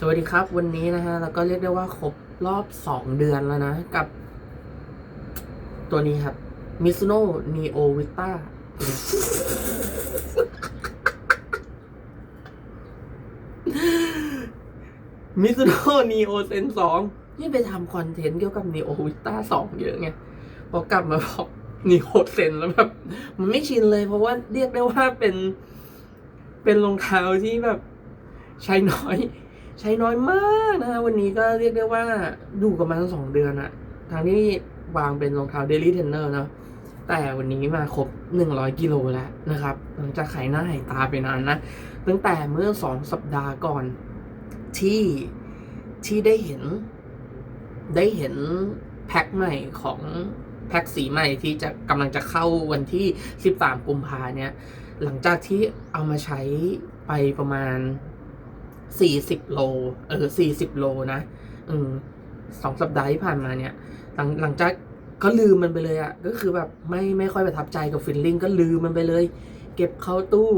สวัสดีครับวันนี้นะฮะแล้วก็เรียกได้ว่าครบรอบสองเดือนแล้วนะ กับ ตัวนี้ครับ Mizuno Neo Vita มิซูโน่ Neo Zen 2นี่ไปทำคอนเทนต์เกี่ยวกับ Neo Vita 2เยอะไงพอกลับมาบอก Neo Zen แล้วแบบ มันไม่ชินเลยเพราะว่าเรียกได้ว่าเป็น เป็นรองเท้าที่แบบ ใช้น้อย ใช้น้อยมากนะฮะวันนี้ก็เรียกได้ว่าดูกับมันสองเดือนอะทางที่วางเป็นรองเท้า Daily Trainer เนอะแต่วันนี้มาครบ 100 กิโลแล้วนะครับ หลังจากขายหน้าหายตาไปนานนะ ตั้งแต่เมื่อสองสัปดาห์ก่อนที่ที่ได้เห็น ได้เห็นแพ็คใหม่ของแพ็คสีใหม่ที่จะกำลังจะเข้าวันที่ 13 กุมภาเนี่ย หลังจากที่เอามาใช้ไปประมาณ 40โล เออ40โลนะอืมสองสัปดาห์ที่ผ่านมาเนี่ย หลังหลังจากก็ลืมมันไปเลยอะก็คือแบบไม่ไม่ค่อยประทับใจกับฟิลลิ่งก็ลืมมันไปเลย เก็บเข้าตู้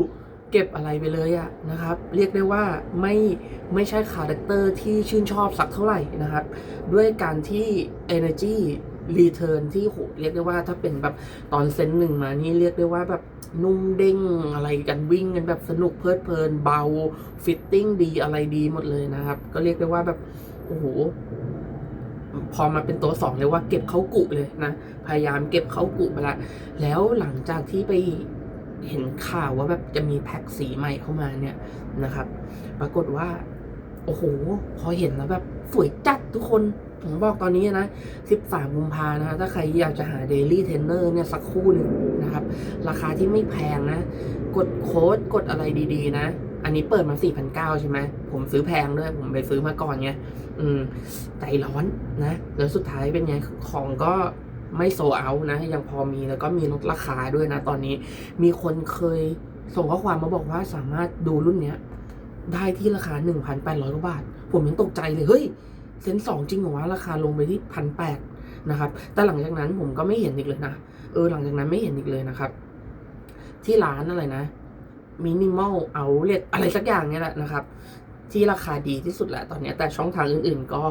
เก็บอะไรไปเลยอะนะครับ เรียกได้ว่าไม่ไม่ใช่คาแรคเตอร์ที่ชื่นชอบสักเท่าไหร่นะครับ ด้วยการที่ energy return ที่โหเรียกได้ว่าถ้าเป็นแบบตอนเซนหนึ่งมานี่เรียกได้ว่าแบบนุ่มเด้งอะไรกันวิ่งกันแบบสนุกเพลิดเพลินเบาฟิตติ้งดีอะไรดีหมดเลยนะครับ ก็เรียกได้ว่าแบบโอ้โหพอมาเป็นตัวสองเรียว่าเก็บเข้ากุเลยนะ พยายามเก็บเข้ากุไปละ แล้วหลังจากที่ไปเห็นข่าวว่าแบบจะมีแพ็คสีใหม่เข้ามาเนี่ยนะครับ ปรากฏว่า โอ้โห พอเห็นแล้วแบบสวยจัดทุกคน ผมบอกตอนนี้นะ 13กุมภานะถ้าใครอยากจะหา Daily Trainer เนี่ยสักคู่หนึ่งนะครับ ราคาที่ไม่แพงนะ กดโค้ดกดอะไรดีๆ นะ อันนี้เปิดมา 4,900 ใช่ไหม ผมซื้อแพงด้วย ผมไปซื้อมาก่อนไง อืม ใจร้อนนะ แล้วสุดท้ายเป็นไง ของก็ไม่โซเอานะ ยังพอมีแล้วก็มีลดราคาด้วยนะ ตอนนี้มีคนเคยส่งข้อความมาบอกว่าสามารถดูรุ่นเนี้ย ได้ที่ราคา 1,800กว่าบาท ผมยังตกใจเลย เฮ้ย เซนสองจริงเหรอวะราคาลงไปที่พันแปดนะครับ แต่หลังจากนั้นผมก็ไม่เห็นอีกเลยนะ เออหลังจากนั้นไม่เห็นอีกเลยนะครับ ที่ร้านอะไรนะมินิมอลเอาเลตอะไรสักอย่างเนี่ยแหละนะครับ ที่ราคาดีที่สุดแหละตอนนี้แต่ช่องทางอื่น ๆ ก็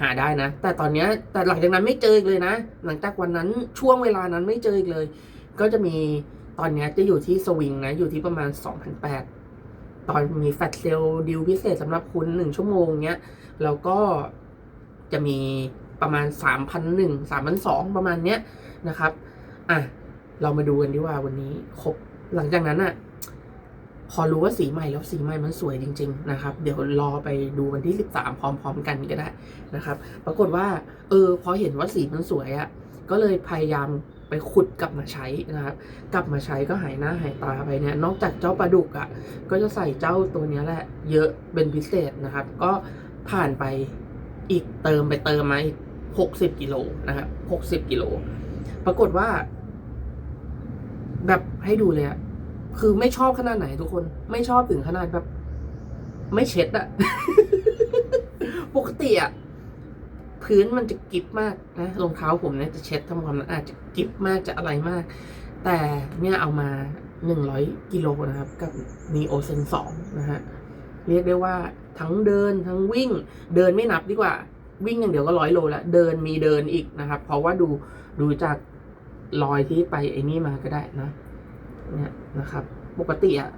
หาได้นะ แต่ตอนนี้แต่หลังจากนั้นไม่เจออีกเลยนะ หลังจากวันนั้นช่วงเวลานั้นไม่เจออีกเลย ก็จะมีตอนนี้จะอยู่ที่สวิงนะอยู่ที่ประมาณ 2,800ตอนมีแฟลชเซลดิวพิเศษสำหรับคุณหนึ่งชั่วโมงเนี้ยแล้วก็ จะมีประมาณ 3,001 3,002ประมาณเนี้ยนะครับ อะ เรามาดูกันดีว่าวันนี้ครบหลังจากนั้นอะพอรู้ว่าสีใหม่แล้วสีใหม่มันสวยจริง ๆ นะครับ เดี๋ยวรอไปดูวันที่ 13 พร้อม ๆ กันก็ได้นะครับ ปรากฏว่า เออ พอเห็นว่าสีมันสวยอะ่ะก็เลยพยายามไปขุดกลับมาใช้นะครับ กลับมาใช้ก็หายหน้าหายตาไปเนี่ย นอกจากเจ้าปลาดุกอะ่ะ ก็จะใส่เจ้าตัวนี้แหละ เยอะเป็นพิเศษนะครับ ก็ผ่านไป อีกเติมไปเติมมาอีกหกสิบกิโลนะครับหกสิบกิโล ปรากฏว่า แบบให้ดูเลยอะคือไม่ชอบขนาดไหนทุกคน ไม่ชอบถึงขนาดแบบ ไม่เช็ดอะปกติอะพื้นมันจะกิบมากนะรองเท้าผมเนี่ยจะเช็ดทำความสะอาดจะกิบมากจะอะไรมาก แต่เนี่ยเอามาหนึ่งร้อยกิโลนะครับ กับ Neo Zen 2นะฮะเรียกได้ว่า ทั้งเดินทั้งวิ่ง เดินไม่นับดีกว่า วิ่งอย่างเดียวก็ร้อยโลแล้ว เดินมีเดินอีกนะครับ เพราะว่าดูดูจากรอยที่ไปไอ้นี่มาก็ได้นะเนี่ยนะครับ ปกติอะ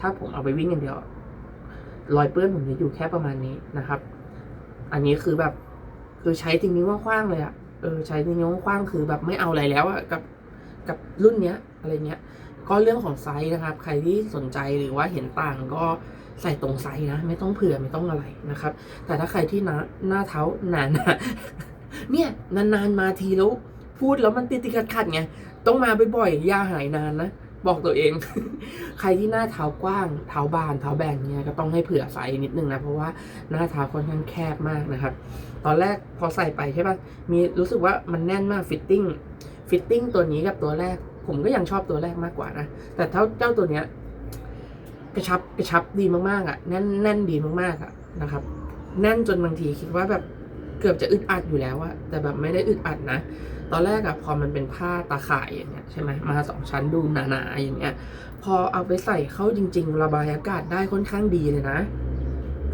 ถ้าผมเอาไปวิ่งอย่างเดียวรอยเปื้อนผมจะอยู่แค่ประมาณนี้นะครับ อันนี้คือแบบคือใช้ทิ้งนิ้วกว้างเลยอะเออใช้ทิ้งนิ้วกว้างคือแบบไม่เอาอะไรแล้วอะกับกับรุ่นเนี้ยอะไรเงี้ย ก็เรื่องของไซส์นะครับ ใครที่สนใจหรือว่าเห็นต่างก็ใส่ตรงไซส์นะ ไม่ต้องเผื่อไม่ต้องอะไรนะครับ แต่ถ้าใครที่หน้าหน้าเท้าหนาๆเนี่ยนานๆมาทีแล้วพูดแล้วมันติดติดขัดขัดๆไงต้องมาบ่อยๆย่าหายนานนะบอกตัวเอง ใครที่หน้าเท้ากว้าง เท้าบานเท้าแบนเนี่ยก็ต้องให้เผื่อไซส์นิดนึงนะเพราะว่าหน้าเท้าค่อนข้างแคบมากนะครับ ตอนแรกพอใส่ไปใช่ป่ะมีรู้สึกว่ามันแน่นมากฟิตติ้งฟิตติ้งตัวนี้กับตัวแรก ผมก็ยังชอบตัวแรกมากกว่านะ แต่เท่าเจ้าตัวเนี้ย กระชับกระชับดีมากๆอะ แน่นแน่นดีมากๆอะนะครับ แน่นจนบางทีคิดว่าแบบเกือบจะอึดอัดอยู่แล้วอะแต่แบบไม่ได้อึดอัดนะ ตอนแรกอะพอมันเป็นผ้าตาข่ายอย่างเงี้ยใช่ไหมมาสองชั้นดูหนาๆอย่างเงี้ย พอเอาไปใส่เข้าจริง ๆ ระบายอากาศได้ค่อนข้างดีเลยนะ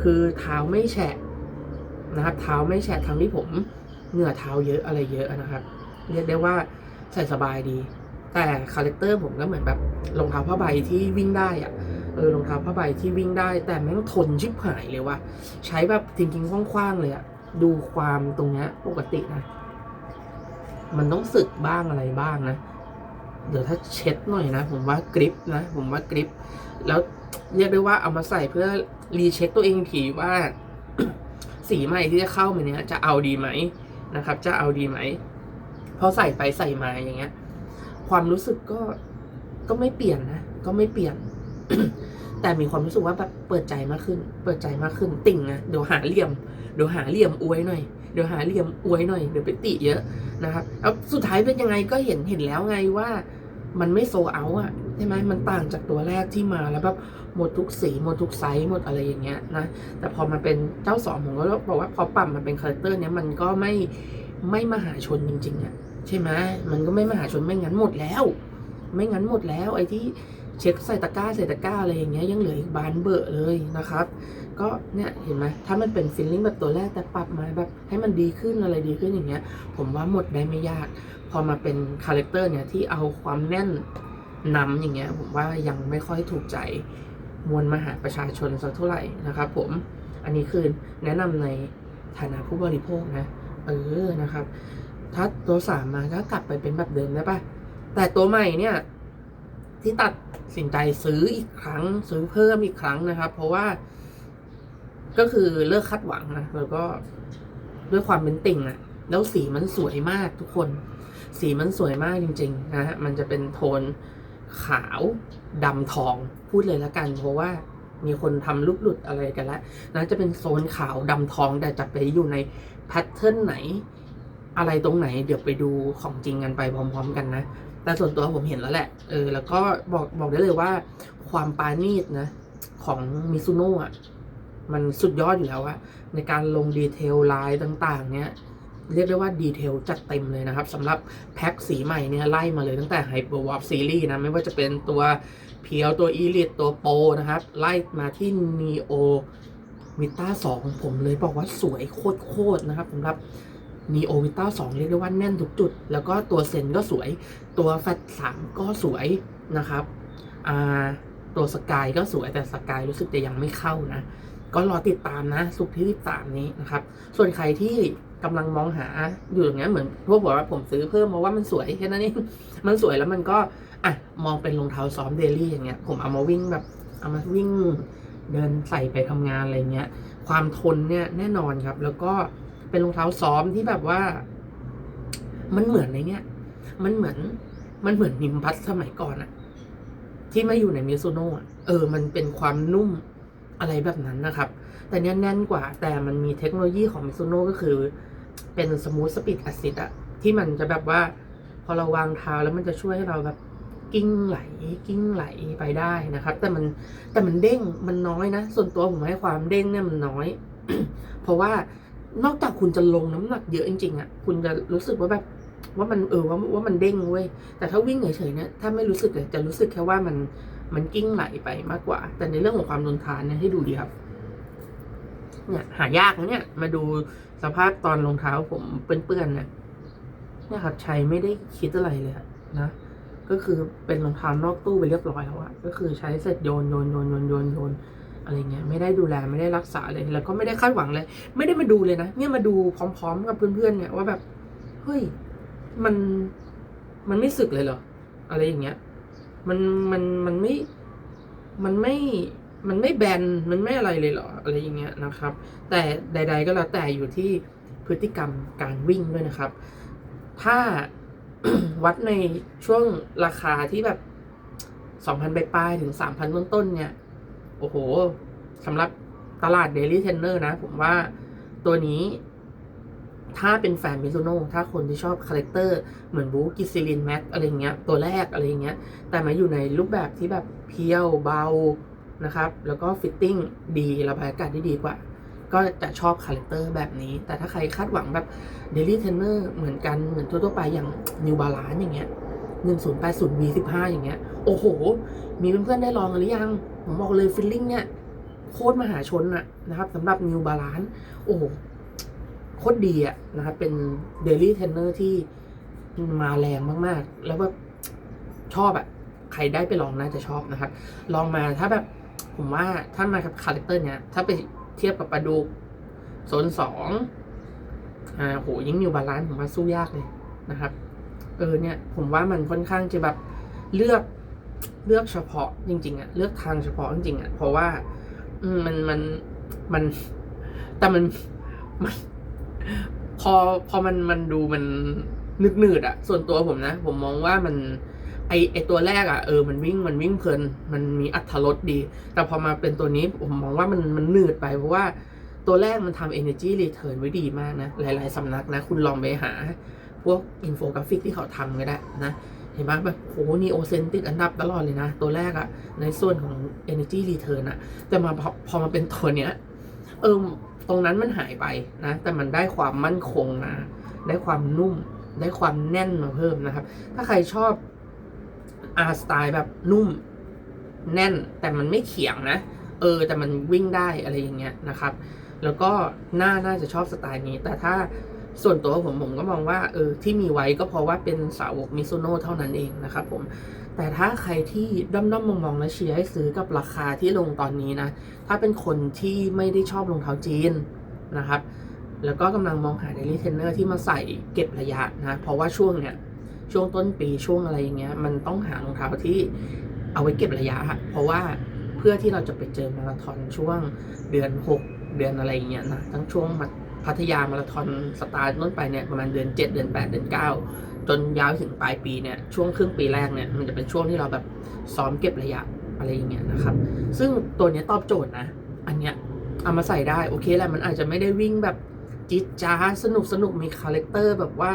คือเท้าไม่แฉะนะครับ เท้าไม่แฉะทั้งที่ผมเหงื่อเท้าเยอะอะไรเยอะนะครับ เรียกได้ว่าใส่สบายดี แต่คาแรคเตอร์ผมก็เหมือนแบบรองเท้าผ้าใบที่วิ่งได้อะเออรองเท้าผ้าใบที่วิ่งได้ แต่แม่งทนชิบหายเลยว่ะใช้แบบจริงๆกว้างๆเลยอะดูความตรงเนี้ยปกตินะ มันต้องสึกบ้างอะไรบ้างนะ เดี๋ยวถ้าเช็ดหน่อยนะ ผมว่ากริปนะ ผมว่ากริป แล้วเรียกได้ว่าเอามาใส่เพื่อรีเช็คตัวเองทีว่าสีใหม่ที่จะเข้ามาเนี้ยจะเอาดีไหมนะครับ จะเอาดีไหมพอใส่ไปใส่มาอย่างเงี้ย ความรู้สึกก็ก็ไม่เปลี่ยนนะก็ไม่เปลี่ยน แต่มีความรู้สึกว่าแบบเปิดใจมากขึ้น เปิดใจมากขึ้นติ่งนะเดี๋ยวหาเหลี่ยมเดี๋ยวหาเหลี่ยมอวยหน่อยเดี๋ยวหาเหลี่ยมอวยหน่อยเดี๋ยวไปติเยอะนะครับแล้วสุดท้ายเป็นยังไงก็เห็นเห็นแล้วไงว่ามันไม่โซเอาอะใช่ไหมมันต่างจากตัวแรกที่มาแล้วแบบหมดทุกสีหมดทุกไซส์หมดอะไรอย่างเงี้ยนะแต่พอมาเป็นเจ้าสองผมก็บอกว่าพอปรับมันเป็นคาแรคเตอร์เนี้ยมันก็ไม่ไม่มหาชนจริงๆอะ ใช่ไหมมันก็ไม่มหาชนไม่งั้นหมดแล้ว ไม่งั้นหมดแล้ว ไอ้ที่เช็คใส่ตะกร้าใส่ตะกร้าอะไรอย่างเงี้ยยังเหลืออีกบานเบอะเลยนะครับ ก็เนี่ยเห็นไหมถ้ามันเป็นฟิลลิ่งแบบตัวแรกแต่ปรับมาแบบให้มันดีขึ้นอะไรดีขึ้นอย่างเงี้ย ผมว่าหมดได้ไม่ยาก พอมาเป็นคาแรคเตอร์เนี่ยที่เอาความแน่นนำอย่างเงี้ย ผมว่ายังไม่ค่อยถูกใจมวลมหาประชาชนสักเท่าไหร่นะครับผมอันนี้คือแนะนำในฐานะผู้บริโภคนะเออนะครับ ถ้าตัวสามมาก็กลับไปเป็นแบบเดิมได้ปะแต่ตัวใหม่เนี่ย ที่ตัดสินใจซื้ออีกครั้ง ซื้อเพิ่มอีกครั้งนะครับ เพราะว่า ก็คือเลิกคาดหวังนะแล้วก็ด้วยความเป็นติ่งอะแล้วสีมันสวยมากทุกคน สีมันสวยมากจริง ๆ นะฮะมันจะเป็นโทนขาวดำทองพูดเลยละกัน เพราะว่ามีคนทำรูปหลุดอะไรกันแล้วนะจะเป็นโซนขาวดำทองแต่จะไปอยู่ในแพทเทิร์นไหน อะไรตรงไหนเดี๋ยวไปดูของจริงกันไปพร้อม ๆ กันนะ แต่ส่วนตัวผมเห็นแล้วแหละ เออ แล้วก็บอกบอกได้เลยว่า ความปานีตนะ ของมิซูโน่อะมันสุดยอดอยู่แล้วอะในการลงดีเทลลายต่างๆ เนี้ยเรียกได้ว่าดีเทลจัดเต็มเลยนะครับสำหรับแพ็คสีใหม่เนี่ยไล่มาเลยตั้งแต่ Hyper Warp Series นะ ไม่ว่าจะเป็นตัวเพียวตัว Elite ตัวโปนะครับ ไล่มาที่ Neo Vita 2ผมเลยบอกว่าสวยโคตรๆนะครับสำหรับ Neo Vita 2เรียกได้ว่าแน่นทุกจุด แล้วก็ตัวเซนก็สวย ตัวแฟต3ก็สวยนะครับอ่าตัวสกายก็สวยแต่สกายรู้สึกจะยังไม่เข้านะ ก็รอติดตามนะ สุกที่ 13 นี้นะครับ ส่วนใครที่กำลังมองหาอยู่อย่างเงี้ยเหมือนพวกบอกว่าผมซื้อเพิ่มเพราะว่ามันสวยแค่นั้นเองมันสวยแล้วมันก็อะมองเป็นรองเท้าซ้อมเดลี่อย่างเงี้ย ผมเอามาวิ่งแบบเอามาวิ่งเดินใส่ไปทำงานอะไรเงี้ย ความทนเนี่ยแน่นอนครับ แล้วก็ เป็นรองเท้าซ้อมที่แบบว่า มันเหมือนในเนี้ยมันเหมือน มันเหมือนนิมพัสสมัยก่อนอะที่มาอยู่ในมิซูโน่เออ มันเป็นความนุ่มอะไรแบบนั้นนะครับ แต่เนี้ยแน่นกว่า แต่มันมีเทคโนโลยีของมิซูโน่ก็คือ เป็นสมูทสปีด a อ i d อะที่มันจะแบบว่า พอเราวางเท้าแล้วมันจะช่วยให้เราแบบกิ้งไหลกิ้งไหลไปได้นะครับ แต่มันแต่มันเด้งมันน้อยนะ ส่วนตัวผมให้ความเด้งเนี่ยมันน้อย เพราะว่า นอกจากคุณจะลงน้ำหนักเยอะจริงๆอะคุณจะรู้สึกว่าแบบ ว่ามันเออว่าว่ามันเด้งเว้ย แต่ถ้าวิ่งเฉยๆเนี่ยถ้าไม่รู้สึกเลยจะรู้สึกแค่ว่ามันมันกิ้งไหลไปมากกว่า แต่ในเรื่องของความทนทานเนี่ยให้ดูดีครับ เนี่ย หายากนะเนี่ย มาดูสภาพตอนรองเท้าผมเปื้อนๆเนี่ยเนี่ยครับชัยไม่ได้คิดอะไรเลยนะก็คือเป็นรองเท้านอกตู้ไปเรียบร้อยแล้วอะก็คือใช้เสร็จโยนโยนโยนโยนโยนโยน อะไรเงี้ยไม่ได้ดูแลไม่ได้รักษาเลยแล้วก็ไม่ได้คาดหวังเลย ไม่ได้มาดูเลยนะเนี่ยมาดูพร้อม ๆ กับเพื่อนๆเนี่ยว่าแบบเฮ้ยมันมันไม่สึกเลยเหรออะไรอย่างเงี้ยมันมันมันไม่มันไม่มันไม่แบนมันไม่อะไรเลยเหรออะไรอย่างเงี้ยนะครับ แต่ใด ๆ ก็แล้วแต่อยู่ที่พฤติกรรมการวิ่งด้วยนะครับ ถ้าวัดในช่วงราคาที่แบบสองพันปลายๆถึงสามพันต้นๆเนี่ย โอ้โหสำหรับตลาด Daily Trainer นะ ผมว่าตัวนี้ถ้าเป็นแฟนมิซูโน่ถ้าคนที่ชอบคาแรคเตอร์เหมือนบูกิซิลินแม็กอะไรเงี้ย ตัวแรกอะไรเงี้ย แต่มาอยู่ในรูปแบบที่แบบเพียวเบานะครับ แล้วก็ฟิตติ้งดีระบายอากาศได้ดีกว่า ก็จะชอบคาแรคเตอร์แบบนี้ แต่ถ้าใครคาดหวังแบบ Daily Trainer เหมือนกันเหมือนทั่วๆไปอย่าง New Balance อย่างเงี้ย 1080 V15 อย่างเงี้ย โอ้โห มีเพื่อนๆได้ลองกันหรือยัง ผมบอกเลยฟิลลิ่งเนี่ย โคตรมหาชนอะนะครับสำหรับ New Balance โอ้โห โคตรดีอะนะครับ เป็น Daily Trainer ที่มาแรงมากๆ แล้วแบบชอบอะใครได้ไปลองน่าจะชอบนะครับ ลองมาถ้าแบบผมว่าถ้ามากับคาแรคเตอร์เนี้ย ถ้าไปเทียบกับปลาดุกโซนสองอ่าโหยิ่งนิวบาลานผมว่าสู้ยากเลยนะครับ เออเนี่ยผมว่ามันค่อนข้างจะแบบเลือกเลือกเฉพาะจริง ๆอะเลือกทางเฉพาะจริงๆอะเพราะว่ามมันมันมันแต่มันมัน พอพอมันมันดูมันนึกหนืดอะส่วนตัวผมนะ ผมมองว่ามัน ไอไอตัวแรกอะเออมันวิ่งมันวิ่งเพลิน มันมีอัตรสดี แต่พอมาเป็นตัวนี้ผมมองว่ามันมันหนืดไปเพราะว่าตัวแรกมันทำ energy return ไว้ดีมากนะ หลาย ๆสำนักนะ คุณลองไปหา พวกอินโฟกราฟิกที่เขาทำก็ได้นะเห็นไหมแบบโหนีโอเซนติดอันดับตลอดเลยนะ ตัวแรกอะในส่วนของ energy return อะแต่มาพอพอมาเป็นตัวเนี้ยเออตรงนั้นมันหายไปนะ แต่มันได้ความมั่นคงนะได้ความนุ่ม ได้ความแน่นมาเพิ่มนะครับ ถ้าใครชอบอาร์สไตล์แบบนุ่มแน่นแต่มันไม่เขียงนะ เออ แต่มันวิ่งได้อะไรอย่างเงี้ยนะครับ แล้วก็หน่าน่าจะชอบสไตล์นี้ แต่ถ้า ส่วนตัวผมผมก็มองว่าเออที่มีไว้ก็เพราะว่าเป็นสาวกมิซูโน่เท่านั้นเองนะครับผมแต่ถ้าใครที่ด้อมด้อมมองมองๆและเชียร์ให้ซื้อกับราคาที่ลงตอนนี้นะ ถ้าเป็นคนที่ไม่ได้ชอบรองเท้าจีนนะครับ แล้วก็กำลังมองหาเดลี่เทนเนอร์ที่มาใส่เก็บระยะนะ เพราะว่าช่วงเนี้ยช่วงต้นปีช่วงอะไรอย่างเงี้ยมันต้องหารองเท้าที่เอาไว้เก็บระยะอะเพราะว่าเพื่อที่เราจะไปเจอมาราธอนช่วงเดือน 6 เดือนอะไรอย่างเงี้ยนะทั้งช่วง พัทยามาราธอนสตาร์ทต้นไปเนี่ยประมาณเดือน 7 เดือน 8 เดือน 9 จนยาวถึงปลายปีเนี่ยช่วงครึ่งปีแรกเนี่ยมันจะเป็นช่วงที่เราแบบซ้อมเก็บระยะอะไรอย่างเงี้ยนะครับ ซึ่งตัวเนี้ยตอบโจทย์นะ อันเนี้ยเอามาใส่ได้โอเคแหละมันอาจจะไม่ได้วิ่งแบบจิ๊ดจ้าสนุกสนุกมีคาแรคเตอร์แบบว่า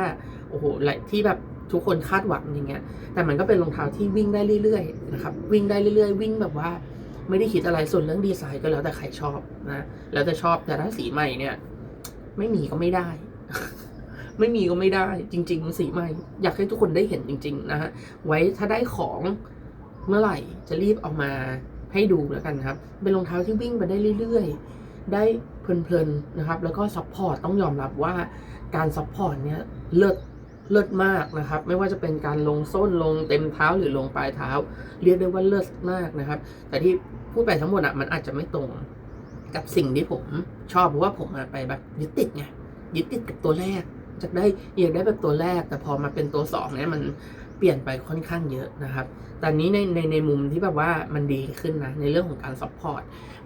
โอ้โหอะไรที่แบบทุกคนคาดหวังอย่างเงี้ย แต่มันก็เป็นรองเท้าที่วิ่งได้เรื่อยๆนะครับ วิ่งได้เรื่อยๆ วิ่งแบบว่าไม่ได้คิดอะไรส่วนเรื่องดีไซน์ก็แล้วแต่ใครชอบนะ แล้วแต่ชอบแต่ถ้าสีใหม่เนี่ย ไม่มีก็ไม่ได้ ไม่มีก็ไม่ได้ จริง ๆ สีใหม่ อยากให้ทุกคนได้เห็นจริง ๆ นะฮะ ไว้ถ้าได้ของเมื่อไหร่จะรีบเอามาให้ดูแล้วกันครับ เป็นรองเท้าที่วิ่งไปได้เรื่อยๆ ได้เพลินๆนะครับ แล้วก็ซัพพอร์ตต้องยอมรับว่าการซัพพอร์ตเนี่ยเลิศเลิศมากนะครับ ไม่ว่าจะเป็นการลงส้นลงเต็มเท้าหรือลงปลายเท้า เรียกได้ว่าเลิศมากนะครับ แต่ที่พูดไปทั้งหมดอะมันอาจจะไม่ตรง กับสิ่งที่ผมชอบเพราะว่าผมไปแบบยึดติดไงยึดติดกับตัวแรกจากได้อยากได้แบบตัวแรก แต่พอมาเป็นตัวสองเนี่ยมันเปลี่ยนไปค่อนข้างเยอะนะครับแต่นี้ในในในมุมที่แบบว่ามันดีขึ้นนะในเรื่องของการซัพพอร์ต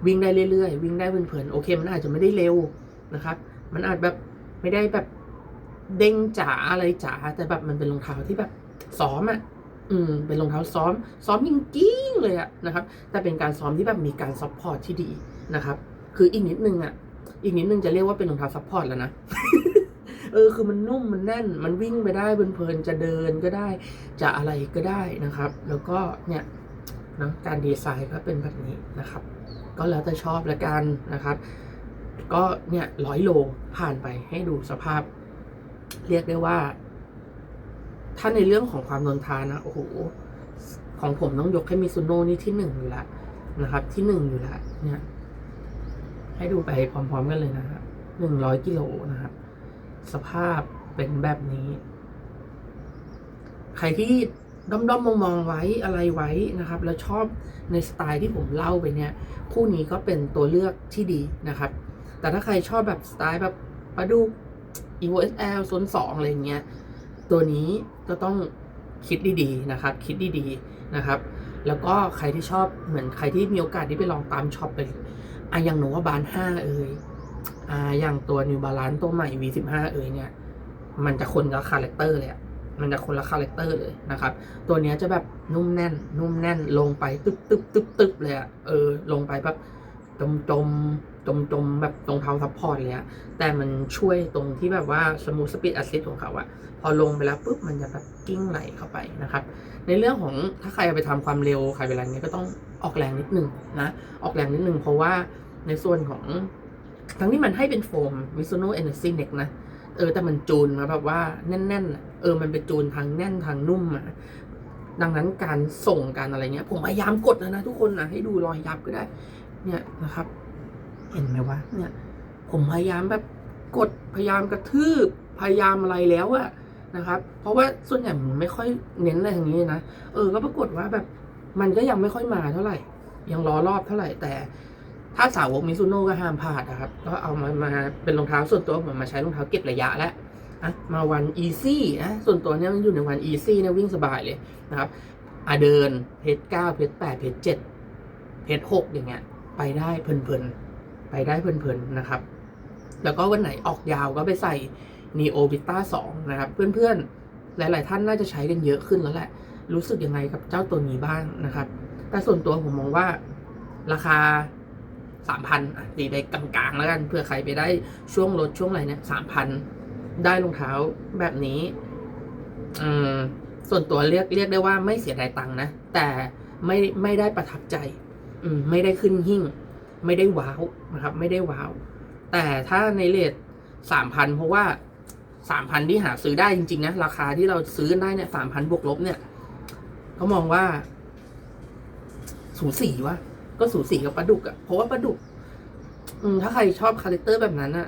วิ่งได้เรื่อยๆ วิ่งได้เพลินๆโอเค มันอาจจะไม่ได้เร็วนะครับ มันอาจแบบไม่ได้แบบเด้งจ๋าอะไรจ๋าแต่แบบมันเป็นรองเท้าที่แบบซ้อมอะอืมเป็นรองเท้าซ้อม ซ้อมจริงๆเลยอะนะครับ แต่เป็นการซ้อมที่แบบมีการซัพพอร์ตที่ดีนะครับ คืออีกนิดนึงอะ อีกนิดนึงจะเรียกว่าเป็นรองเท้าซัพพอร์ตแล้วนะ เออ คือมันนุ่มมันแน่น มันวิ่งไปได้เพลินๆจะเดินก็ได้ จะอะไรก็ได้นะครับ แล้วก็เนี่ยนะการดีไซน์ก็เป็นแบบนี้นะครับ ก็แล้วแต่ชอบละกันนะครับ ก็เนี่ยร้อยโลผ่านไปให้ดูสภาพ เรียกได้ว่า ถ้าในเรื่องของความทนทานนะโอ้โหของผมต้องยกให้มิซุโน่นี่ที่หนึ่งอยู่แล้วนะครับ ที่หนึ่งอยู่แล้วเนี่ย ให้ดูไปพร้อมๆกันเลยนะครับหนึ่งร้อยกิโลนะครับ สภาพเป็นแบบนี้ ใครที่ด้อมๆมองๆไว้อะไรไว้นะครับ แล้วชอบในสไตล์ที่ผมเล่าไปเนี่ย คู่นี้ก็เป็นตัวเลือกที่ดีนะครับ แต่ถ้าใครชอบแบบสไตล์แบบปลาดุก evo sl โซนสองอะไรอย่างเงี้ย ตัวนี้ก็ต้องคิดดีๆนะครับ คิดดีๆนะครับ แล้วก็ใครที่ชอบเหมือนใครที่มีโอกาสที่ไปลองตามช็อปไป อะอย่างหนูว่าบานห้าเอ่ยอ่าอย่างตัวนิวบาลานตัวใหม่ V15 เอ่ยเนี่ย มันจะคนละคาแรคเตอร์เลยอะมันจะคนละคาแรคเตอร์เลยนะครับ ตัวเนี้ยจะแบบนุ่มแน่น นุ่มแน่นลงไปตึ๊บตึ๊บตึ๊บตึ๊บเลยอะเออ ลงไปแบบจมจม จมจมแบบตรงเท้าซัพพอร์ตเลยอะแต่มันช่วยตรงที่แบบว่าสมูทสปีดแอสซิสของเขาอะพอลงไปแล้วปุ๊บมันจะแบบกิ้งไหลเข้าไปนะครับ ในเรื่องของถ้าใครไปทำความเร็วใครเวลาเนี้ยก็ต้องออกแรงนิดนึงนะ ออกแรงนิดนึงเพราะว่าในส่วนของทั้งที่มันให้เป็นโฟม Mizuno Energy Neck นะเออแต่มันจูนมาแบบว่าแน่นๆ เออมันเป็นจูนทางแน่นทางนุ่มมาดังนั้นการส่งการอะไรเงี้ย ผมพยายามกดแล้วนะทุกคนนะให้ดูรอยยับก็ได้ เนี่ยนะครับ เห็นไหมวะเนี่ยผมพยายามแบบกดพยายามกระทืบพยายามอะไรแล้วอะนะครับ เพราะว่าส่วนใหญ่ผมไม่ค่อยเน้นอะไรอย่างนี้นะเออก็ปรากฏว่าแบบมันก็ยังไม่ค่อยมาเท่าไหร่ ยังรอรอบเท่าไหร่ แต่ถ้าสาวกมิซูโน่ก็ห้ามพลาดนะครับก็เอามามาเป็นรองเท้าส่วนตัวผมมาใช้รองเท้าเก็บระยะแล้วอะมาวันอีซี่นะส่วนตัวเนี้ยมันอยู่ในวันอีซี่เนี่ยวิ่งสบายเลยนะครับอะเดินเพจเก้าเพจแปดเพจเจ็ดเพจหกอย่างเงี้ยไปได้เพลินๆ ไปได้เพลินๆนะครับ แล้วก็วันไหนออกยาวก็ไปใส่ Neo Vita 2 นะครับ เพื่อนๆ หลาย ๆ ท่านน่าจะใช้กันเยอะขึ้นแล้วแหละ รู้สึกยังไงกับเจ้าตัวนี้บ้างนะครับ แต่ส่วนตัวผมมองว่าราคา 3,000ตีไปกลางๆ แล้วกันเพื่อใครไปได้ช่วงลดช่วงอะไรเนี่ย3,000 ได้รองเท้าแบบนี้อืมส่วนตัวเรียกเรียกได้ว่าไม่เสียดายตังค์นะ แต่ไม่ไม่ได้ประทับใจ อืมไม่ได้ขึ้นหิ่ง ไม่ได้ว้าวนะครับ ไม่ได้ว้าว แต่ถ้าในเลทสามพันเพราะว่าสามพันที่หาซื้อได้จริง ๆ นะ ราคาที่เราซื้อได้เนี่ยสามพันบวกลบเนี่ยเขามองว่า สูสีวะก็สูสีกับปลาดุกอะเพราะว่าปลาดุก อืมถ้าใครชอบคาแรคเตอร์แบบนั้นอะ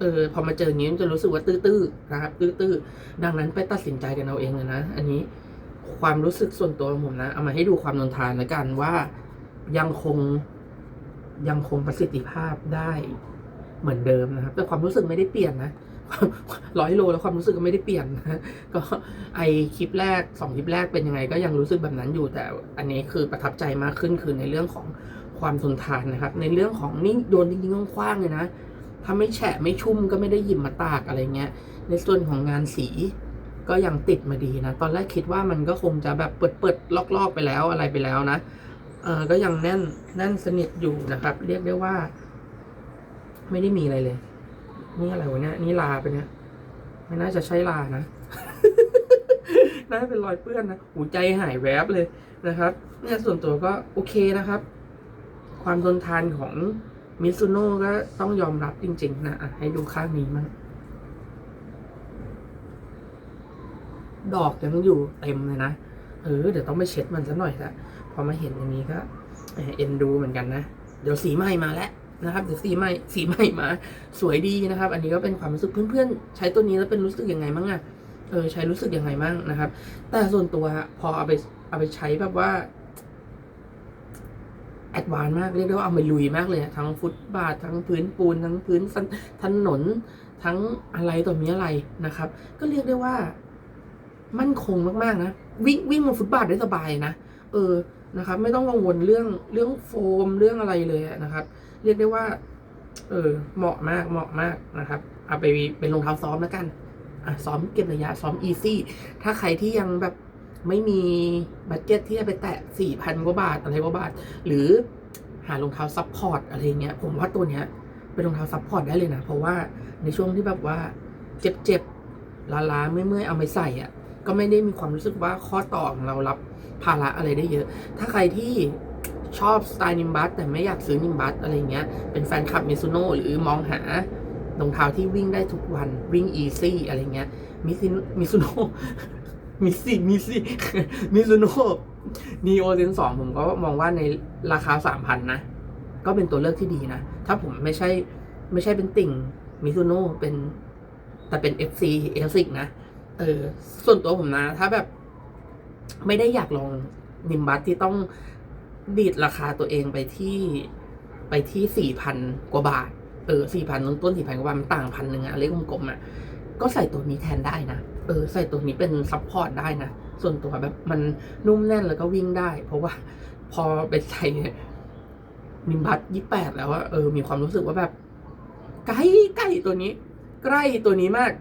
เออพอมาเจออย่างนี้มันจะรู้สึกว่าตื้อๆนะครับ ตื้อๆดังนั้นไปตัดสินใจกันเอาเองเลยนะ อันนี้ความรู้สึกส่วนตัวของผมนะ เอามาให้ดูความนนทานแล้วกันว่ายังคง ยังคงประสิทธิภาพได้เหมือนเดิมนะครับ แต่ความรู้สึกไม่ได้เปลี่ยนนะร้อยโลแล้วความรู้สึกก็ไม่ได้เปลี่ยนนะก็ไอคลิปแรกสองคลิปแรกเป็นยังไง ก็ยังรู้สึกแบบนั้นอยู่แต่อันนี้คือประทับใจมากขึ้นคือในเรื่องของความทนทานนะครับ ในเรื่องของนี่โดนจริงๆคว้างๆเลยนะถ้าไม่แฉะไม่ชุ่มก็ไม่ได้หยิบมาตากอะไรเงี้ย ในส่วนของงานสีก็ยังติดมาดีนะ ตอนแรกคิดว่ามันก็คงจะแบบเปิดเปิดๆลอกๆไปแล้วอะไรไปแล้วนะ ก็ยังแน่นแน่นสนิทอยู่นะครับ เรียกได้ว่า ไม่ได้มีอะไรเลย นี่อะไรวะเนี่ยนี่ลาไปเนี่ยไม่น่าจะใช่ลานะน่าจะเป็นรอยเปื้อนนะหูใจหายแวบเลยนะครับ เนี่ยส่วนตัวก็โอเคนะครับ ความทนทานของมิซูโน่ก็ต้องยอมรับจริง ๆ นะอะให้ดูข้างนี้มั้งดอกยังอยู่เต็มเลยนะ เออ เดี๋ยวต้องไปเช็ดมันซะหน่อยละ พอมาเห็นอย่างนี้ก็เอ็นดูเหมือนกันนะ เดี๋ยวสีใหม่มาแล้วนะครับเดี๋ยวสีใหม่สีใหม่มา สวยดีนะครับ อันนี้ก็เป็นความรู้สึกเพื่อนๆ ใช้ตัวนี้แล้วเป็นรู้สึกยังไงบ้างอะเออใช้รู้สึกยังไงบ้างนะครับ แต่ส่วนตัวพอเอาไปเอาไปใช้แบบว่าแอดวานมากเรียกได้ว่าเอาไปลุยมากเลยทั้งฟุตบาททั้งพื้นปูน ทั้งพื้นถนน ทั้งอะไรต่อมีอะไรนะครับ ก็เรียกได้ว่า มั่นคงมากๆนะวิ่งวิ่งบนฟุตบาทได้สบายนะเออ นะครับ ไม่ต้องกังวลเรื่องเรื่องโฟมเรื่องอะไรเลยนะครับ เรียกได้ว่า เออเหมาะมากเหมาะมากนะครับเอาไปเป็นรองเท้าซ้อมแล้วกันอะซ้อมเก็บระยะซ้อมอีซี่ถ้าใครที่ยังแบบไม่มีบัตเจ็ตที่จะไปแตะสี่พันกว่าบาทอะไรกว่าบาท หรือหารองเท้าซับพอร์ตอะไรเงี้ยผมว่าตัวเนี้ยเป็นรองเท้าซับพอร์ตได้เลยนะ เพราะว่าในช่วงที่แบบว่าเจ็บๆล้าๆเมื่อยๆเอาไปใส่อะก็ไม่ได้มีความรู้สึกว่าข้อต่อของเรารับ ภาระอะไรได้เยอะ ถ้าใครที่ชอบสไตล์นิมบัสแต่ไม่อยากซื้อนิมบัสอะไรเงี้ย เป็นแฟนคลับมิซูโน่หรือมองหารองเท้าที่วิ่งได้ทุกวันวิ่งอีซี่อะไรเงี้ยมิซิมิซูโน่มิซิมิซิมิซูโน่นีโอเซนสองผมก็มองว่าในราคาสามพันนะ ก็เป็นตัวเลือกที่ดีนะ ถ้าผมไม่ใช่ไม่ใช่เป็นติ่งมิซูโน่เป็นแต่เป็น FC เอลซิกนะ เออ ส่วนตัวผมนะ ถ้าแบบ ไม่ได้อยากลองนิมบัสที่ต้องดีดราคาตัวเองไปที่ไปที่สี่พันกว่าบาท เออสี่พันต้นสี่พันกว่าบาทมันต่างพันหนึ่งอะเลขกลมๆอะก็ใส่ตัวนี้แทนได้นะ เออ ใส่ตัวนี้เป็นซัพพอร์ตได้นะ ส่วนตัวแบบมันนุ่มแน่นแล้วก็วิ่งได้ เพราะว่าพอไปใส่นิมบัสยี่แปดแล้วอะเออ มีความรู้สึกว่าแบบ ใกล้ใกล้ตัวนี้ ใกล้ตัวนี้มาก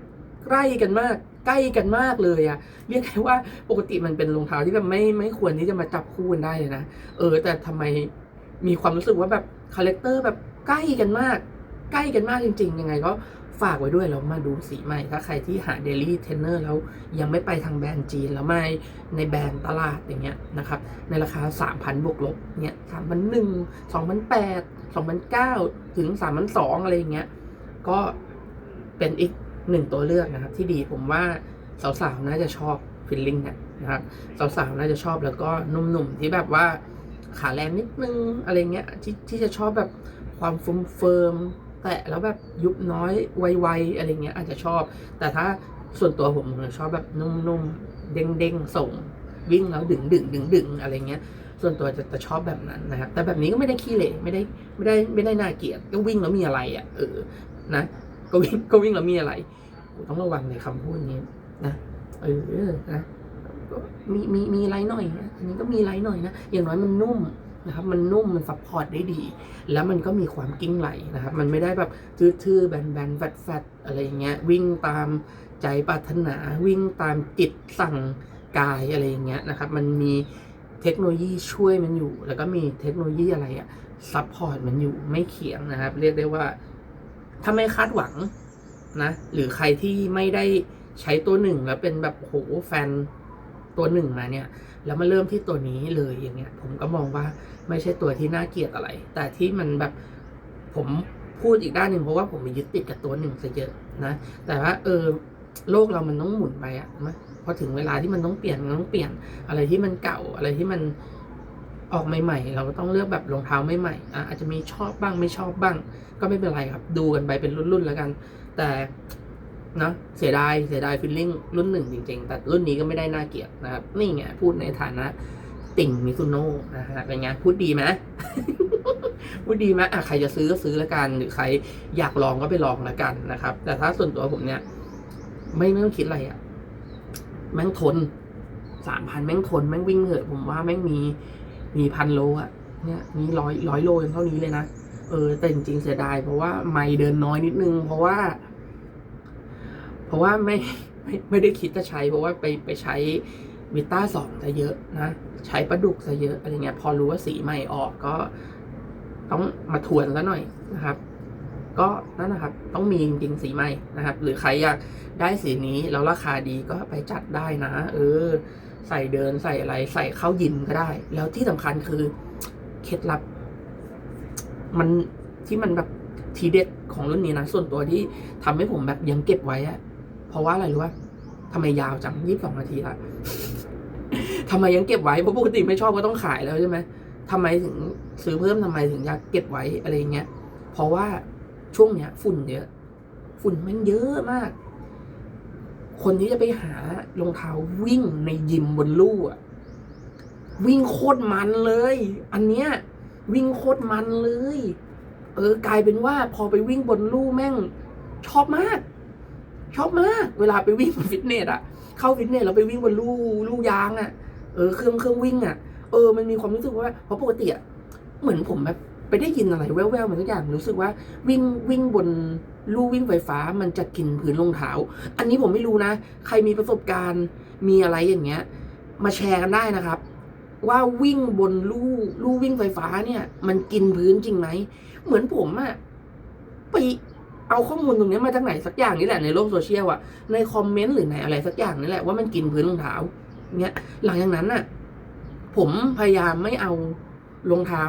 ใกล้กันมาก ใกล้กันมากเลยอะเรียกได้ว่าปกติมันเป็นรองเท้าที่แบบไม่ไม่ควรที่จะมาจับคู่กันได้เลยนะเออ แต่ทำไมมีความรู้สึกว่าแบบคาแรคเตอร์แบบใกล้กันมาก ใกล้กันมากจริง ๆ ยังไงก็ฝากไว้ด้วยแล้วมาดูสีใหม่ ถ้าใครที่หาเดลี่เทนเนอร์แล้วยังไม่ไปทางแบรนด์จีน แล้วไม่ในแบรนด์ตลาดอย่างเงี้ยนะครับ ในราคา 3,000 บวกลบเนี่ย3,001 2,008 2,009 ถึง 3,002 อะไรอย่างเงี้ยก็เป็นอีก หนึ่งตัวเลือกนะครับ ที่ดีผมว่าสาวๆน่าจะชอบฟิลลิ่งเนี่ยนะครับสาวๆน่าจะชอบแล้วก็หนุ่มๆที่แบบว่าขาแรงนิดนึงอะไรเงี้ยที่ที่จะชอบแบบความฟิร์มเฟิร์มแต่แล้วแบบยุบน้อยไวๆอะไรเงี้ยอาจจะชอบ แต่ถ้าส่วนตัวผมผมชอบแบบนุ่มๆเด้งๆส่งวิ่งแล้วดึงดึงดึงดึงอะไรเงี้ย ส่วนตัวจะจะชอบแบบนั้นนะครับ แต่แบบนี้ก็ไม่ได้ขี้เหร่ไม่ได้ไม่ได้ไม่ได้น่าเกลียดก็วิ่งแล้วมีอะไรอะเออนะ ก็วิ่งก็วิ่งแล้วมีอะไรต้องระวังในคำพูดนี้นะเออนะมีมีมีไรหน่อยนะอันนี้ก็มีไรหน่อยนะอย่างน้อยมันนุ่มนะครับมันนุ่มมันซัพพอร์ตได้ดี แล้วมันก็มีความกิ้งไหลนะครับมันไม่ได้แบบทื่อๆแบนๆแฟดๆอะไรอย่างเงี้ยวิ่งตามใจปรารถนาวิ่งตามจิตสั่งกายอะไรอย่างเงี้ยนะครับมันมีเทคโนโลยีช่วยมันอยู่ แล้วก็มีเทคโนโลยีอะไรอะซัพพอร์ตมันอยู่ไม่เขียงนะครับ เรียกได้ว่า ถ้าไม่คาดหวังนะ หรือใครที่ไม่ได้ใช้ตัวหนึ่งแล้วเป็นแบบโอ้โหแฟนตัวหนึ่งมาเนี่ย แล้วมาเริ่มที่ตัวนี้เลยอย่างเงี้ย ผมก็มองว่าไม่ใช่ตัวที่น่าเกลียดอะไร แต่ที่มันแบบผมพูดอีกด้านหนึ่งเพราะว่าผมไปยึดติดกับตัวหนึ่งซะเยอะนะ แต่ว่าเออโลกเรามันต้องหมุนไปอะมะพอถึงเวลาที่มันต้องเปลี่ยนมันต้องเปลี่ยนอะไรที่มันเก่าอะไรที่มัน ออกใหม่ๆ เราก็ต้องเลือกแบบรองเท้าใหม่ๆอะอาจจะมีชอบบ้างไม่ชอบบ้าง ก็ไม่เป็นไรครับ ดูกันไปเป็นรุ่นๆแล้วกัน แต่นะเสียดายเสียดายฟิลลิ่งรุ่นหนึ่งจริงๆ แต่รุ่นนี้ก็ไม่ได้น่าเกลียดนะครับ นี่ไงพูดในฐานะ ติ่งมิซุโน่นะฮะเป็นไงพูดดีไหมพูดดีไหมอะใครจะซื้อก็ซื้อแล้วกัน หรือใครอยากลองก็ไปลองแล้วกันนะครับ แต่ถ้าส่วนตัวผมเนี่ย ไม่ไม่ต้องคิดอะไรอะ่ะแม่งทนสามพันแม่งทนแม่งวิ่งเหอะผมว่าแม่งมี มีพันโลอะ่ะเนี่ยมีร้อยร้อยโลยังเท่านี้เลยนะเออแต่จริงๆเสียดายเพราะว่าไม่เดินน้อยนิดนึง เพราะว่า เพราะว่าไม่ไม่ไม่ได้คิดจะใช้ เพราะว่าไปไปใช้วิต้าสองซะเยอะนะใช้ประดุกซะเยอะอะไรเงี้ย พอรู้ว่าสีใหม่ออกก็ต้องมาทวนแล้วหน่อยนะครับ ก็นั่นนะครับ ต้องมีจริงๆสีใหม่นะครับ หรือใครอยากได้สีนี้แล้วราคาดีก็ไปจัดได้นะ เออ ใส่เดินใส่อะไร ใส่เข้ายิมก็ได้ แล้วที่สำคัญคือเคล็ดลับ มันที่มันแบบทีเด็ดของรุ่นนี้นะ ส่วนตัวที่ทำให้ผมแบบยังเก็บไว้อะเพราะว่าอะไรรู้ว่าทำไมยาวจังยี่สิบสองนาทีละทำไมยังเก็บไว้เพราะปกติไม่ชอบก็ต้องขายแล้วใช่ไหมทำไมถึงซื้อเพิ่มทำไมถึงอยากเก็บไว้อะไรเงี้ย เพราะว่าช่วงเนี้ย ฝุ่นเยอะ ฝุ่นมันเยอะมาก คนที่จะไปหารองเท้าวิ่งในยิมบนลู่อะวิ่งโคตรมันเลย อันเนี้ยวิ่งโคตรมันเลย เออกลายเป็นว่าพอไปวิ่งบนลู่แม่ง ชอบมาก ชอบมาก เวลาไปวิ่งบนฟิตเนสอะเข้าฟิตเนสแล้วไปวิ่งบนลู่ลู่ยางอะเออเครื่องเครื่องวิ่งอะเออมันมีความรู้สึกว่าเพราะปกติอะเหมือนผมแบบ ไปได้ยินอะไรแว่วๆเหมือนทุกอย่างรู้สึกว่าวิ่งวิ่งบนลู่วิ่งไฟฟ้ามันจะกินพื้นรองเท้า อันนี้ผมไม่รู้นะ ใครมีประสบการณ์มีอะไรอย่างเงี้ย มาแชร์กันได้นะครับ ว่าวิ่งบนลู่ลู่วิ่งไฟฟ้าเนี่ย มันกินพื้นจริงไหมเหมือนผมอะไปเอาข้อมูลตรงนี้มาจากไหนสักอย่างนี่แหละในโลกโซเชียลอะในคอมเมนต์หรือในอะไรสักอย่างนี่แหละว่ามันกินพื้นรองเท้าเนี่ยหลังจากนั้นอะผมพยายามไม่เอารองเท้า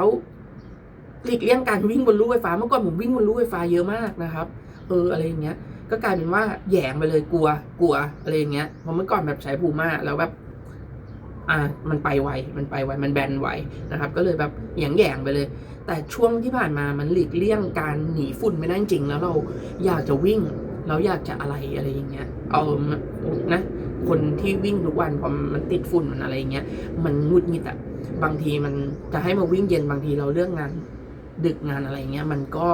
หลีกเลี่ยงการวิ่งบนลู่ไฟฟ้าเมื่อก่อนผมวิ่งบนลู่ไฟฟ้าเยอะมากนะครับ เอออะไรอย่างเงี้ย ก็กลายเป็นว่าแยงไปเลยกลัวกลัวอะไรอย่างเงี้ยเพราะเมื่อก่อนแบบใช้พูม่าแล้วแบบอ่ามันไปไว มันไปไว มันแบนไวนะครับ ก็เลยแบบแหยงแหยงไปเลย แต่ช่วงที่ผ่านมามันหลีกเลี่ยงการหนีฝุ่นไม่ได้จริงแล้วเราอยากจะวิ่งเราอยากจะอะไรอะไรอย่างเงี้ย เอานะ คนที่วิ่งทุกวันพอมันติดฝุ่นมันอะไรอย่างเงี้ย มันงุดงิดอะบางทีมันจะให้มาวิ่งเย็นบางทีเราเลือกงาน ดึกงานอะไรเงี้ยมันก็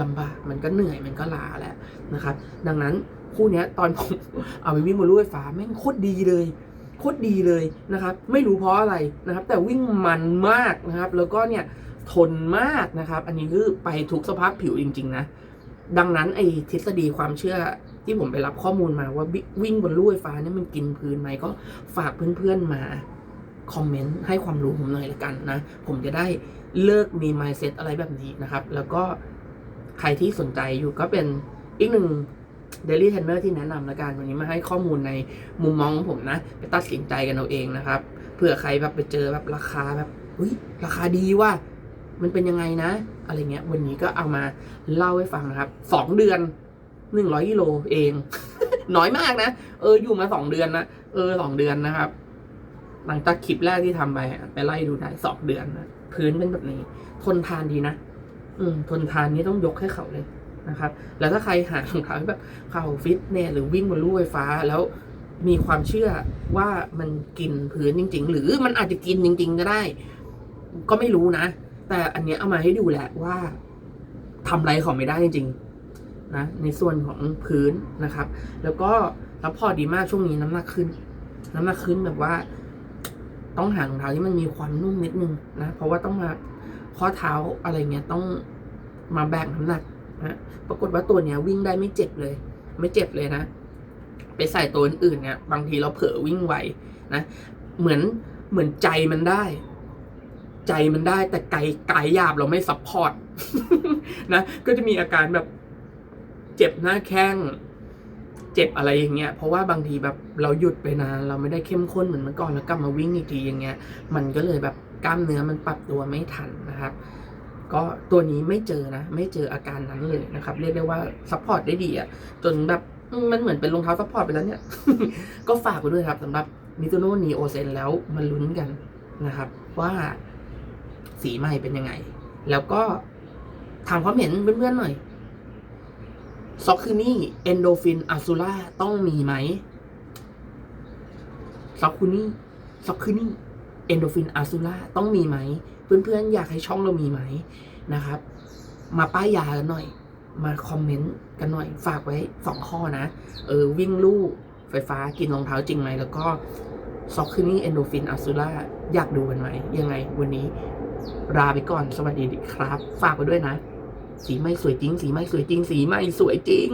ลำบากมันก็เหนื่อยมันก็ลาแหละนะครับ ดังนั้นคู่เนี้ยตอนผมเอาไปวิ่งบนลู่ไฟฟ้าแม่งโคตรดีเลยโคตรดีเลยนะครับ ไม่รู้เพราะอะไรนะครับ แต่วิ่งมันมากนะครับ แล้วก็เนี่ยทนมากนะครับ อันนี้คือไปทุกสภาพผิวจริง ๆ นะ ดังนั้นไอ้ทฤษฎีความเชื่อที่ผมไปรับข้อมูลมาว่าวิวิ่งบนลู่ไฟฟ้าเนี่ยมันกินพื้นไหมก็ฝากเพื่อนๆมาคอมเมนต์ให้ความรู้ผมหน่อยละกันนะ ผมจะได้ เลิกมี mindset อะไรแบบนี้นะครับ แล้วก็ใครที่สนใจอยู่ก็เป็นอีกหนึ่ง Daily Trainer ที่แนะนำละกันวันนี้มาให้ข้อมูลในมุมมองของผมนะ ไปตัดสินใจกันเอาเองนะครับเผื่อใครแบบไปเจอแบบราคาแบบอุ้ยราคาดีว่า มันเป็นยังไงนะ อะไรเงี้ย วันนี้ก็เอามาเล่าให้ฟังนะครับสองเดือนหนึ่งร้อยกิโลเอง น้อยมากนะ เอออยู่มาสองเดือนนะเออสองเดือนนะครับ หลังจากคลิปแรกที่ทำไปไปไล่ดูได้สองเดือนนะ พื้นเป็นแบบนี้ ทนทานดีนะ อืม ทนทานนี้ต้องยกให้เขาเลยนะครับ แล้วถ้าใครหารองเท้าแบบเข้าฟิตเนสหรือวิ่งบนลู่ไฟฟ้าแล้วมีความเชื่อว่ามันกินพื้นจริง ๆ หรือมันอาจจะกินจริง ๆ ก็ได้ ก็ไม่รู้นะ แต่อันเนี้ยเอามาให้ดูแหละว่าทำไรเขาไม่ได้จริง ๆ นะ ในส่วนของพื้นนะครับ แล้วก็รับพอดีมากช่วงนี้น้ำหนักขึ้น น้ำหนักขึ้นแบบว่า ต้องหารองเท้าที่มันมีความนุ่มนิดนึงนะ เพราะว่าต้องมาข้อเท้าอะไรเงี้ยต้องมาแบกน้ำหนักนะปรากฏว่าตัวเนี้ยวิ่งได้ไม่เจ็บเลย ไม่เจ็บเลยนะ ไปใส่ตัวอื่นเนี่ย บางทีเราเผลอวิ่งไวนะ เหมือนเหมือนใจมันได้ ใจมันได้แต่ไกายกายหยาบเราไม่ซัพพอร์ตนะ ก็จะมีอาการแบบ เจ็บหน้าแข้ง เจ็บอะไรอย่างเงี้ยเพราะว่าบางทีแบบเราหยุดไปนานเราไม่ได้เข้มข้นเหมือนเมื่อก่อนแล้วกลับมาวิ่งอีกทีอย่างเงี้ยมันก็เลยแบบกล้ามเนื้อมันปรับตัวไม่ทันนะครับ ก็ตัวนี้ไม่เจอนะ ไม่เจออาการนั้นเลยนะครับ เรียกได้ว่าซัพพอร์ตได้ดีอะจนแบบมันเหมือนเป็นรองเท้าซัพพอร์ตไปแล้วเนี่ย ก็ฝากไปด้วยครับสำหรับมิซูโน่นีโอเซนแล้วมาลุ้นกันนะครับ ว่าสีใหม่เป็นยังไง แล้วก็ถามความเห็นเพื่อนๆหน่อย ซ็อกคือนี่เอนโดฟินอะซูล่าต้องมีไหมซ็อกคือนี่ซ็อกคือนี่เอนโดฟินอะซูล่าต้องมีไหม เพื่อนๆ อยากให้ช่องเรามีไหมนะครับ มาป้ายยากันหน่อย มาคอมเมนต์กันหน่อย ฝากไว้สองข้อนะ เออ วิ่งลู่ไฟฟ้ากินรองเท้าจริงไหม แล้วก็ซ็อกคือนี่เอนโดฟินอะซูล่าอยากดูกันไหม ยังไงวันนี้ลาไปก่อนสวัสดีครับ ฝากไว้ด้วยนะ สีไม่สวยจริง สีไม่สวยจริง สีไม่สวยจริง